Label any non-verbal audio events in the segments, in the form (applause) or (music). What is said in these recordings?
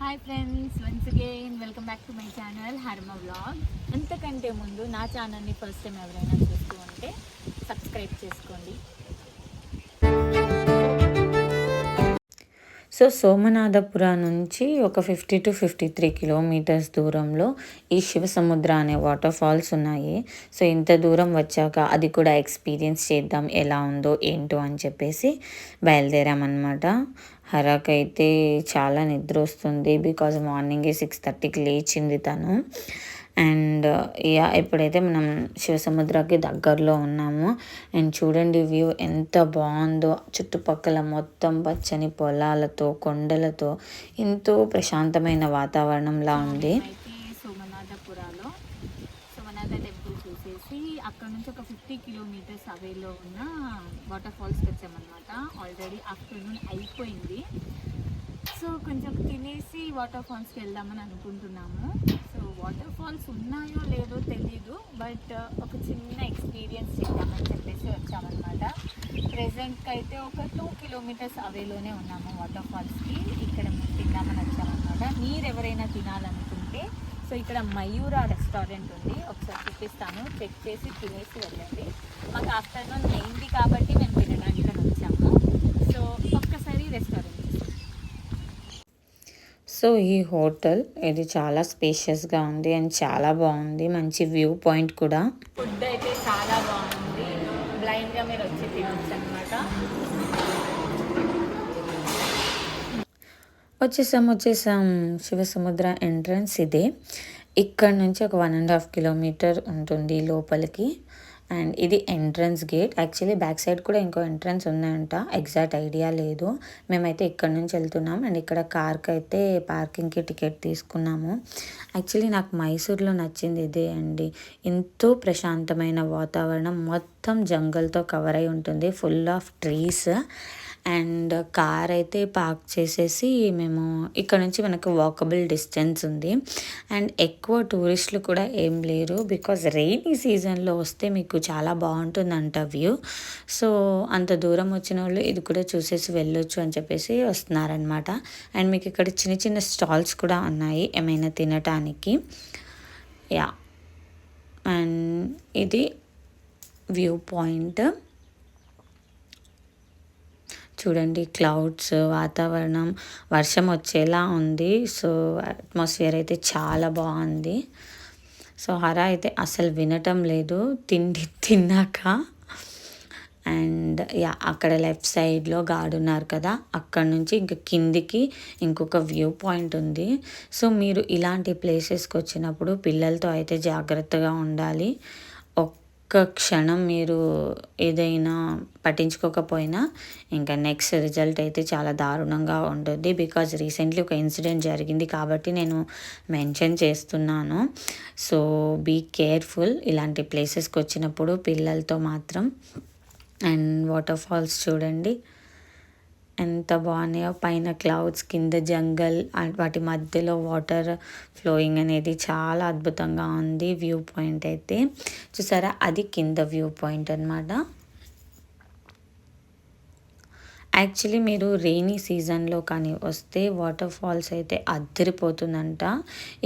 Hi friends once again welcome back to my channel Harma vlog అంతకంటే ముందు నా ఛానల్ని ఫస్ట్ టైం ఎవరైనా చూస్తూ ఉంటే సబ్స్క్రైబ్ చేసుకోండి. సో సోమనాథపుర నుంచి ఒక fifty to fifty three kilometres దూరంలో ఈ శివసముద్ర అనే వాటర్ ఫాల్స్ ఉన్నాయి. సో ఇంత దూరం వచ్చాక అది కూడా ఎక్స్పీరియన్స్ చేద్దాం ఎలా ఉందో ఏంటో అని చెప్పేసి బయలుదేరామన్నమాట. హరాకైతే చాలా నిద్ర వస్తుంది బికాజ్ మార్నింగే సిక్స్ థర్టీకి లేచింది తను. అండ్ యా ఇప్పుడైతే మనం శివసముద్రకి దగ్గరలో ఉన్నాము. అండ్ చూడండి వ్యూ ఎంత బాగుందో. చుట్టుపక్కల మొత్తం పచ్చని పొలాలతో కొండలతో ఎంతో ప్రశాంతమైన వాతావరణంలా ఉంది. సోమనాథపురాలో సోమనాథ టెంపుల్ చూసేసి అక్కడ నుంచి ఒక ఫిఫ్టీ కిలోమీటర్స్ అవేలో ఉన్న వాటర్ ఫాల్స్కి వచ్చామన్నమాట. ఆల్రెడీ ఆఫ్టర్నూన్ అయిపోయింది. సో కొంచెం తినేసి వాటర్ ఫాల్స్కి వెళ్దామని అనుకుంటున్నాము. వాటర్ ఫాల్స్ ఉన్నాయో లేదో తెలీదు బట్ uh, ఒక చిన్న ఎక్స్పీరియన్స్ చేద్దామని చెప్పేసి వచ్చామన్నమాట. ప్రజెంట్కి అయితే ఒక టూ కిలోమీటర్స్ అవేలోనే ఉన్నాము వాటర్ ఫాల్స్కి. ఇక్కడ మేము తిందామని వచ్చామన్నమాట. మీరు ఎవరైనా తినాలనుకుంటే సో ఇక్కడ మయూరా రెస్టారెంట్ ఉంది. ఒకసారి చూపిస్తాను. చెక్ చేసి తినేసి వెళ్ళండి. మాకు ఆఫ్టర్నూన్ అయింది కాబట్టి మేము తినడానికి వచ్చాము. సో ఒక్కసారి రెస్టారెంట్ సో ఈ హోటల్ ఇది చాలా స్పేషియస్గా ఉంది అండ్ చాలా బాగుంది. మంచి వ్యూ పాయింట్ కూడా. ఫుడ్ అయితే చాలా బాగుంది. బ్లైండ్గా మీరు వచ్చి తినొచ్చు అనమాట వచ్చేసాం వచ్చేసాం. శివసముద్ర ఎంట్రన్స్ ఇదే. ఇక్కడ నుంచి ఒక వన్ అండ్ హాఫ్ కిలోమీటర్ ఉంటుంది లోపలికి. అండ్ ఇది entrance gate. Actually back side కూడా ఇంకో ఎంట్రన్స్ ఉందంట. ఎగ్జాక్ట్ ఐడియా లేదు. మేమైతే ఇక్కడ నుంచి వెళ్తున్నాం. అండ్ ఇక్కడ కార్కి అయితే పార్కింగ్కి టికెట్ తీసుకున్నాము. యాక్చువల్లీ నాకు మైసూర్లో నచ్చింది ఇదే అండి. ఎంతో ప్రశాంతమైన వాతావరణం. మొత్తం జంగల్తో కవర్ అయి ఉంటుంది. Full of trees and car అయితే పార్క్ చేసేసి మేము ఇక్కడ నుంచి మనకు వాకబుల్ డిస్టెన్స్ ఉంది. అండ్ ఎక్కువ టూరిస్టులు కూడా ఏం లేరు బికాజ్ రెయినీ సీజన్లో వస్తే మీకు చాలా బాగుంటుందంట వ్యూ సో అంత దూరం వచ్చిన వాళ్ళు ఇది కూడా చూసేసి వెళ్ళొచ్చు అని చెప్పేసి వస్తున్నారనమాట అండ్ మీకు ఇక్కడ చిన్న చిన్న స్టాల్స్ కూడా ఉన్నాయి ఏమైనా తినటానికి. యా అండ్ ఇది వ్యూ పాయింట్ చూడండి క్లౌడ్స్ వాతావరణం వర్షం వచ్చేలా ఉంది. సో అట్మాస్ఫియర్ అయితే చాలా బాగుంది. సో హర అయితే అసలు వినటం లేదు. తిండి (laughs) తిన్నాక. అండ్ యా అక్కడ లెఫ్ట్ సైడ్లో గార్డ్ ఉన్నారు కదా అక్కడ నుంచి ఇంకా కిందికి ఇంకొక వ్యూ పాయింట్ ఉంది. సో మీరు ఇలాంటి ప్లేసెస్కి వచ్చినప్పుడు పిల్లలతో అయితే జాగ్రత్తగా ఉండాలి. ఒక్క క్షణం మీరు ఏదైనా పట్టించుకోకపోయినా ఇంకా నెక్స్ట్ రిజల్ట్ అయితే చాలా దారుణంగా ఉంటుంది. బికాజ్ రీసెంట్లీ ఒక ఇన్సిడెంట్ జరిగింది కాబట్టి నేను మెన్షన్ చేస్తున్నాను. సో బీ కేర్ఫుల్ ఇలాంటి ప్లేసెస్కి వచ్చినప్పుడు పిల్లలతో మాత్రం. అండ్ వాటర్ ఫాల్స్ చూడండి. ఎంత బాగున్నాయో. పైన క్లౌడ్స్ కింద జంగల్ వాటి మధ్యలో వాటర్ ఫ్లోయింగ్ అనేది చాలా అద్భుతంగా ఉంది వ్యూ పాయింట్ అయితే. చూసారా? అది కింద వ్యూ పాయింట్ అనమాట యాక్చువల్లీ మీరు రెయినీ సీజన్లో కానీ వస్తే వాటర్ ఫాల్స్ అయితే అద్దరిపోతుందంట.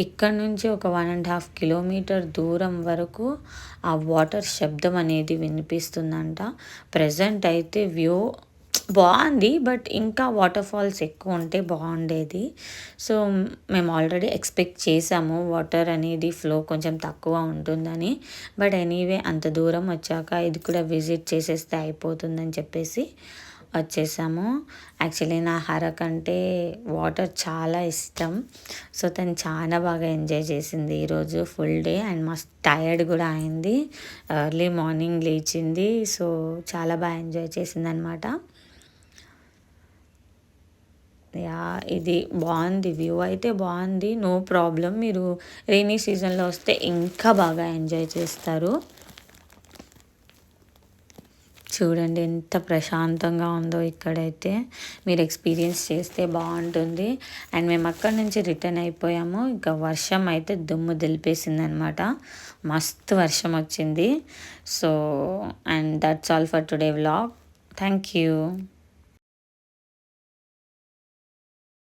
ఇక్కడ నుంచి ఒక వన్ అండ్ హాఫ్ కిలోమీటర్ దూరం వరకు ఆ వాటర్ శబ్దం అనేది వినిపిస్తుందంట. ప్రజెంట్ అయితే వ్యూ బాగుంది బట్ ఇంకా వాటర్ ఫాల్స్ ఎక్కువ ఉంటే బాగుండేది. సో మేము ఆల్రెడీ ఎక్స్పెక్ట్ చేసాము వాటర్ అనేది ఫ్లో కొంచెం తక్కువ ఉంటుందని. బట్ ఎనీవే అంత దూరం వచ్చాక ఇది కూడా విజిట్ చేసేస్తే అయిపోతుందని చెప్పేసి వచ్చేసాము. యాక్చువల్లీ నా హరక్ కంటే వాటర్ చాలా ఇష్టం. సో తను చాలా బాగా ఎంజాయ్ చేసింది ఈరోజు ఫుల్ డే అండ్ మస్తు టయర్డ్ కూడా అయింది. ఎర్లీ మార్నింగ్ లేచింది. సో చాలా బాగా ఎంజాయ్ చేసింది అనమాట యా ఇది బాగుంది వ్యూ అయితే బాగుంది. No problem. మీరు రెయినీ సీజన్లో వస్తే ఇంకా బాగా ఎంజాయ్ చేస్తారు. చూడండి ఎంత ప్రశాంతంగా ఉందో ఇక్కడైతే. మీరు ఎక్స్పీరియన్స్ చేస్తే బాగుంటుంది. అండ్ మేము అక్కడి నుంచి రిటర్న్ అయిపోయాము. ఇంకా వర్షం అయితే దుమ్ము దులిపేసింది అనమాట మస్తు వర్షం వచ్చింది. So and that's all for today vlog. Thank you.